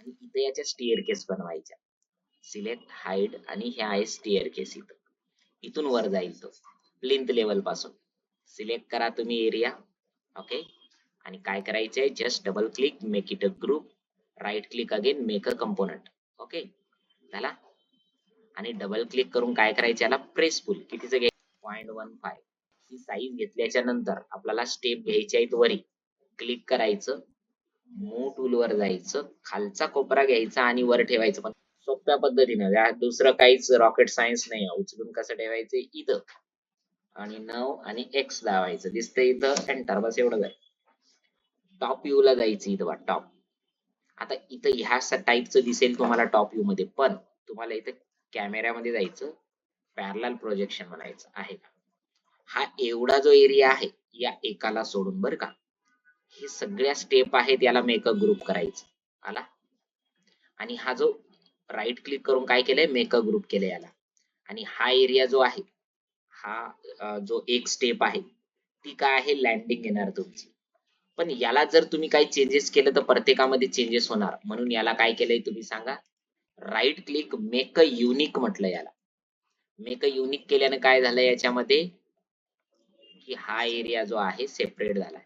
आणि इथे याच्या स्टीअर केस बनवायच्या. सिलेक्ट हाईड आणि हे आहे स्टीअर केस इथं. इथून वर जाईल तो. प्लिंथ लेवलपासून. सिलेक्ट करा तुम्ही एरिया ओके आणि काय करायचंय? Just double click make it a group right click again make a component okay झाला आणि डबल क्लिक करून काय करायचं? याला प्रेस पुल घ्यायचं पॉईंट वन फाय ही साईज घेतल्याच्या नंतर आपल्याला स्टेप घ्यायची आहेत वरी. क्लिक करायचं. मूव टूल वर जायचं खालचा कोपरा घ्यायचा आणि वर ठेवायचं. पण सोप्या पद्धतीनं या दुसरं काहीच रॉकेट सायन्स नाही उचलून कसं ठेवायचं? इथं. आणि नऊ आणि एक्स दावायचं दिसतंय इथं. एंटर बस एवढं जाय टॉप यू ला जायचं इथं बा टॉप आता इथं ह्या टाईपचं दिसेल तुम्हाला टॉप यू मध्ये. पण तुम्हाला इथं कॅमेऱ्यामध्ये जायचं. पॅरल प्रोजेक्शन म्हणायचं. आहे का? हा एवढा जो एरिया आहे या एकाला सोडून बर का? हे सगळ्या स्टेप आहेत याला मेक अ ग्रुप करायचं. आला? आणि हा जो राईट क्लिक करून काय केलंय? मेक अ ग्रुप केलंय याला. आणि हा एरिया जो आहे हा जो एक स्टेप आहे ती काय आहे? लँडिंग येणार तुमची. पण याला जर तुम्ही काही चेंजेस केलं तर प्रत्येकामध्ये चेंजेस होणार. म्हणून याला काय केलंय तुम्ही सांगा? Right click make a unique म्हटलं याला. मेक अ युनिक केल्यानं काय झालं याच्यामध्ये? की हा एरिया जो आहे सेपरेट झालाय.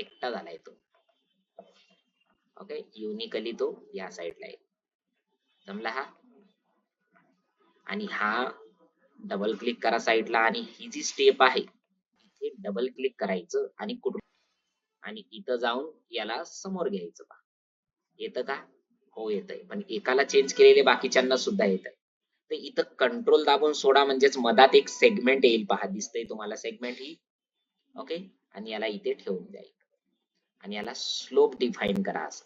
एकटा झालाय तो ओके युनिकली तो या साईडला आहे. जमला हा? आणि हा डबल क्लिक करा साईडला आणि ही जी स्टेप आहे इथे डबल क्लिक करायचं आणि कुठून? आणि इथं जाऊन याला समोर घ्यायचं पहा. येतं का? हो येतंय. पण एकाला चेंज केलेले बाकीच्यांना सुद्धा येत तर इथं कंट्रोल दाबून सोडा म्हणजेच मधात एक सेगमेंट येईल पहा. दिसतंय तुम्हाला सेगमेंट ही. ओके आणि याला इथे ठेवून जाईल आणि याला स्लोप डिफाईन करा असं.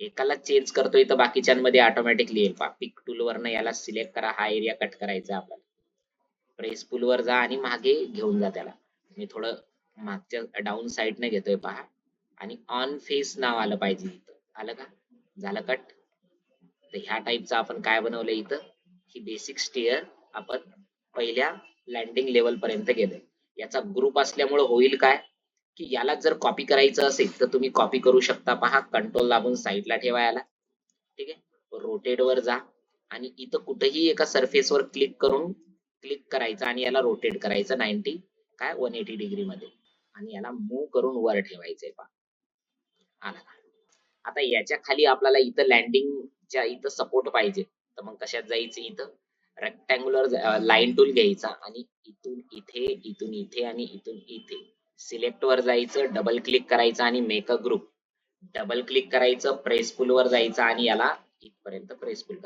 एकाला चेंज करतोय तर बाकीच्यांमध्ये ऑटोमॅटिकली येईल. पिक टूल वरनं याला सिलेक्ट करा हा एरिया कट करायचा आपल्याला. प्रेस पुल वर जा आणि मागे घेऊन जा त्याला. मी थोडं मागच्या डाऊन साईडने घेतोय पहा. आणि ऑन फेस नाव आलं पाहिजे इथं. आलं का? झालं कट तर ह्या टाईपचं आपण काय बनवलं इथं? ही बेसिक स्टेअर आपण पहिल्या लँडिंग लेवल पर्यंत गेलोय. याचा ग्रुप असल्यामुळे होईल काय? की याला जर कॉपी करायचं असेल तर तुम्ही कॉपी करू शकता. पहा कंट्रोल लागून साईडला ठेवा याला. ठीक आहे? रोटेट वर जा. आणि इथं कुठेही एका सरफेस वर क्लिक करून क्लिक करायचं आणि याला रोटेट करायचं नाईन्टी काय? वन एटी डिग्री मध्ये. आणि याला मूव करून वर ठेवायचंय पहा. आला आता याच्या खाली आपल्याला इथं लँडिंगच्या इथं सपोर्ट पाहिजे. तर मग कशात जायचं इथं? रेक्टँग्युलर लाईन टूल घ्यायचा आणि इथून इथे इथून इथे आणि इथून इथे. सिलेक्ट वर जायचं डबल क्लिक करायचं आणि make a group double click करायचं प्रेस पुल वर जायचं आणि याला इथपर्यंत प्रेस पुल